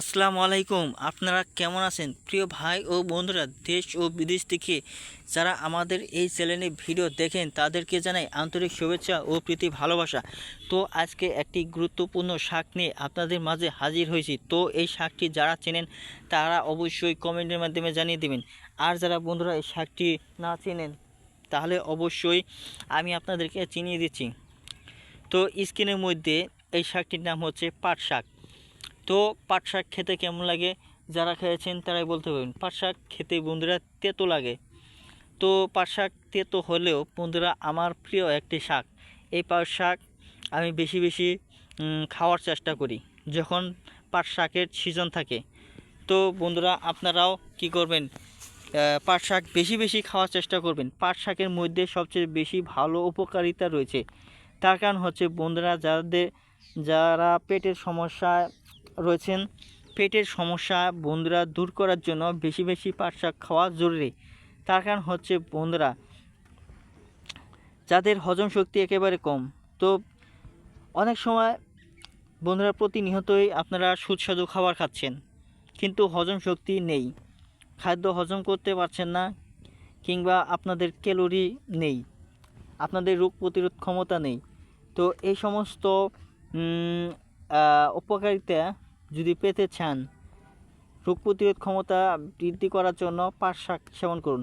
আসসালামু আলাইকুম। আপনারা কেমন আছেন? প্রিয় ভাই ও বন্ধুরা, দেশ ও বিদেশ থেকে যারা আমাদের এই চ্যানেলে ভিডিও দেখেন, তাদেরকে জানাই আন্তরিক শুভেচ্ছা ও প্রীতি ভালোবাসা। তো আজকে একটি গুরুত্বপূর্ণ শাক নিয়ে আপনাদের মাঝে হাজির হয়েছি। তো এই শাকটি যারা চেনেন, তারা অবশ্যই কমেন্টের মাধ্যমে জানিয়ে দেবেন। আর যারা বন্ধুরা এই শাকটি না চেনেন, তাহলে অবশ্যই আমি আপনাদেরকে চিনিয়ে দিচ্ছি। তো স্ক্রিনের মধ্যে এই শাকটির নাম হচ্ছে পাট শাক। তো পাট শাক খেতে কেমন লাগে? যারা খেয়েছেন তারাই বলতে পারবেন, পাট শাক খেতে বন্ধুরা তেতো লাগে। তো পাট শাক তেতো হলেও বন্ধুরা আমার প্রিয় একটি শাক, এই পাট শাক আমি বেশি বেশি খাওয়ার চেষ্টা করি যখন পাট শাকের সিজন থাকে। তো বন্ধুরা আপনারাও কি করবেন? পাট শাক বেশি বেশি খাওয়ার চেষ্টা করবেন। পাট শাকের মধ্যে সবচেয়ে বেশি ভালো উপকারিতা রয়েছে। তার কারণ হচ্ছে বন্ধুরা যাদের, যারা পেটের সমস্যায় রয়েছেন। পেটের সমস্যা বন্ধুরা দূর করার জন্য বেশি বেশি পাট শাক খাওয়া জরুরি। তার কারণ হচ্ছে বন্ধুরা, যাদের হজম শক্তি একেবারে কম। তো অনেক সময় বন্ধুরা প্রতিনিয়তই আপনারা সুস্বাদু খাবার খাচ্ছেন, কিন্তু হজম শক্তি নেই। খাদ্য হজম করতে পারছেন না, কিংবা আপনাদের ক্যালোরি নেই, আপনাদের রোগ প্রতিরোধ ক্ষমতা নেই। তো এই সমস্ত উপকারিতা যদি পেতে চান, রোগ প্রতিরোধ ক্ষমতা বৃদ্ধি করার জন্য পাট শাক সেবন করুন।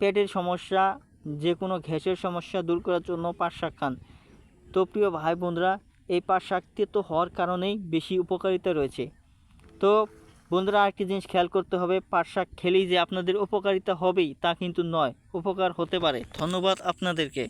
পেটের সমস্যা যে কোনো গ্যাসের সমস্যা দূর করার জন্য পাট শাক খান। তো প্রিয় ভাই বোনরা, এই পাট শাক তেতো হওয়ার কারণেই বেশি উপকারিতা রয়েছে। তো বন্ধুরা, আরেকটি জিনিস খেয়াল করতে হবে পাট শাক খেলেই যে আপনাদের উপকারিতা হবেই তা কিন্তু নয়, উপকার হতে পারে। ধন্যবাদ আপনাদেরকে।